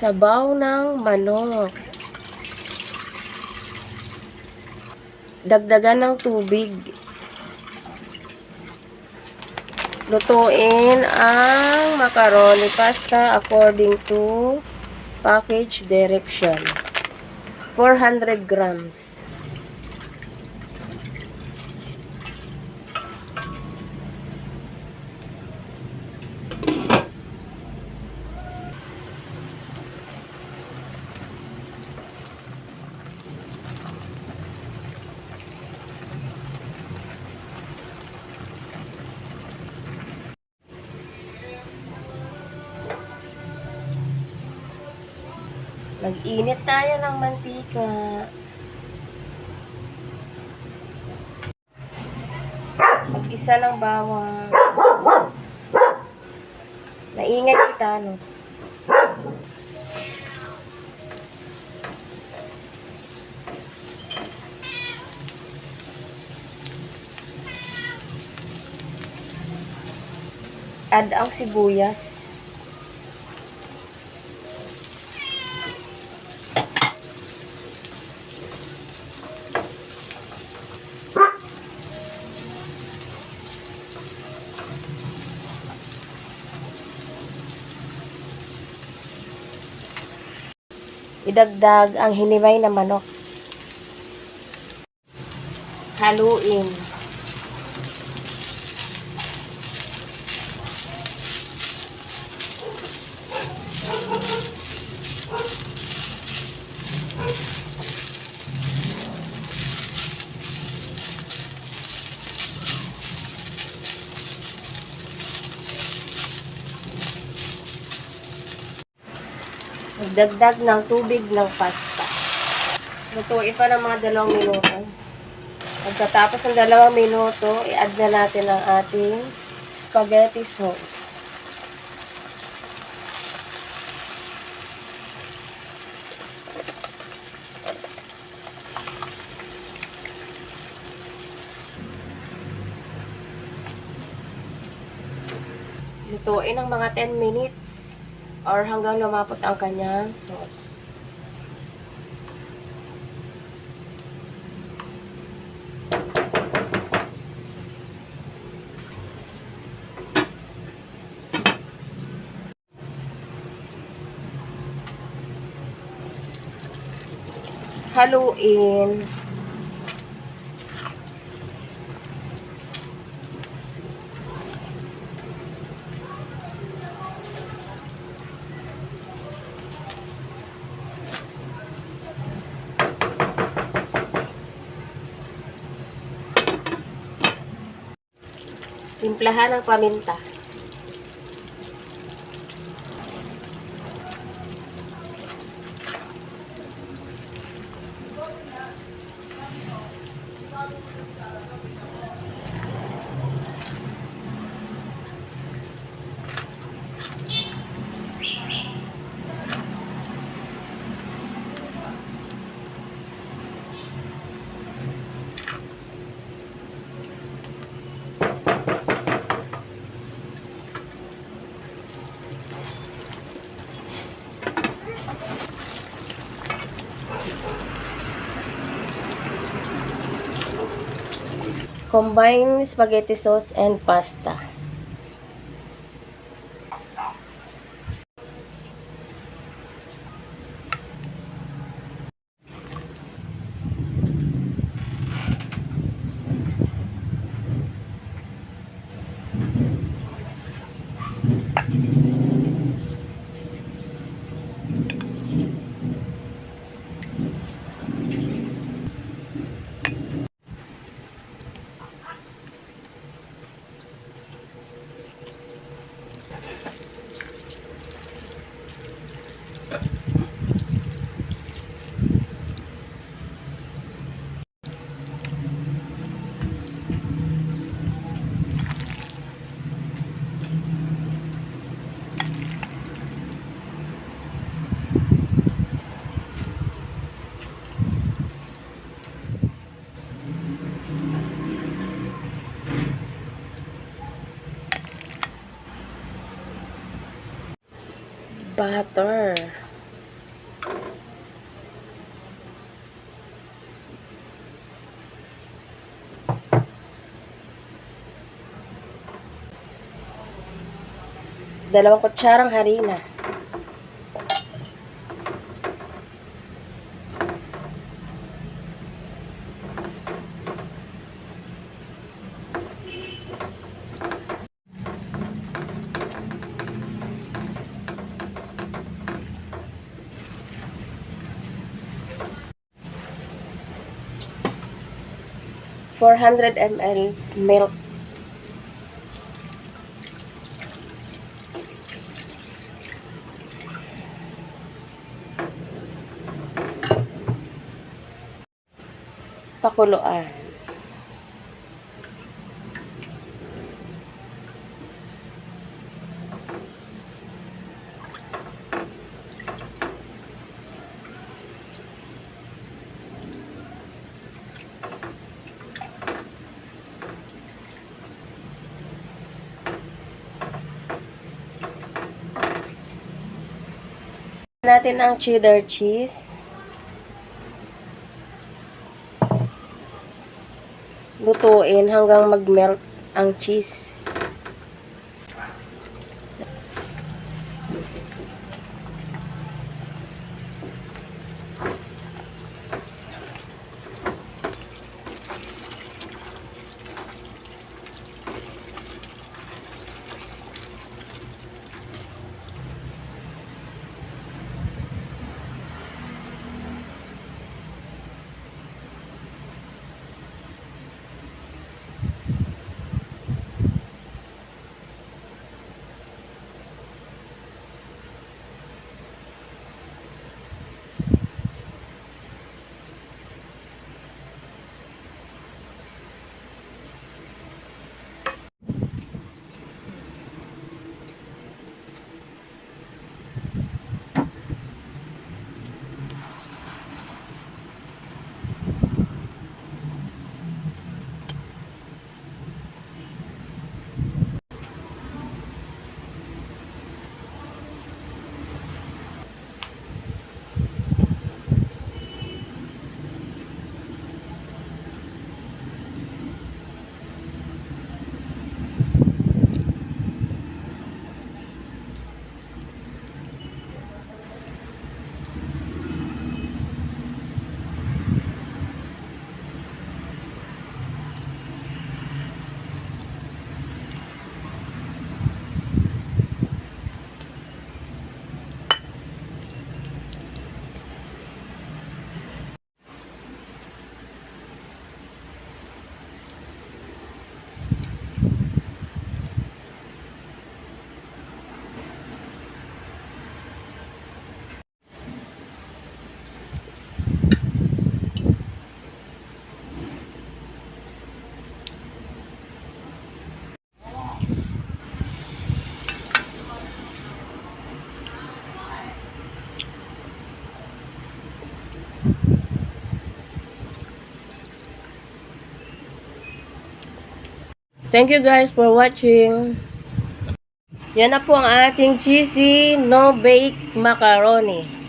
Sabaw ng manok. Dagdagan ng tubig. Lutuin ang macaroni pasta according to package direction. 400 grams. Mag-init tayo ng mantika. Mag-isa ng bawang. Naingay si Thanos. Add ang sibuyas. Idagdag ang hinimay na manok. Haluin. Magdagdag ng tubig ng pasta. Lutuin pa ng mga dalawang minuto. Pagkatapos ng dalawang minuto, i-add na natin ang ating spaghetti sauce. Lutuin ng mga 10 minutes or hanggang lumapot ang kanyang sauce. Haluin. Timplahan ng paminta. Combine spaghetti sauce and pasta. butter. Dalawang kutsarang harina. Four hundred ml milk. Pakuluan. Natin ang cheddar cheese. Lutuin hanggang mag-melt ang cheese. Thank you guys for watching. Yan na po ang ating cheesy no bake macaroni.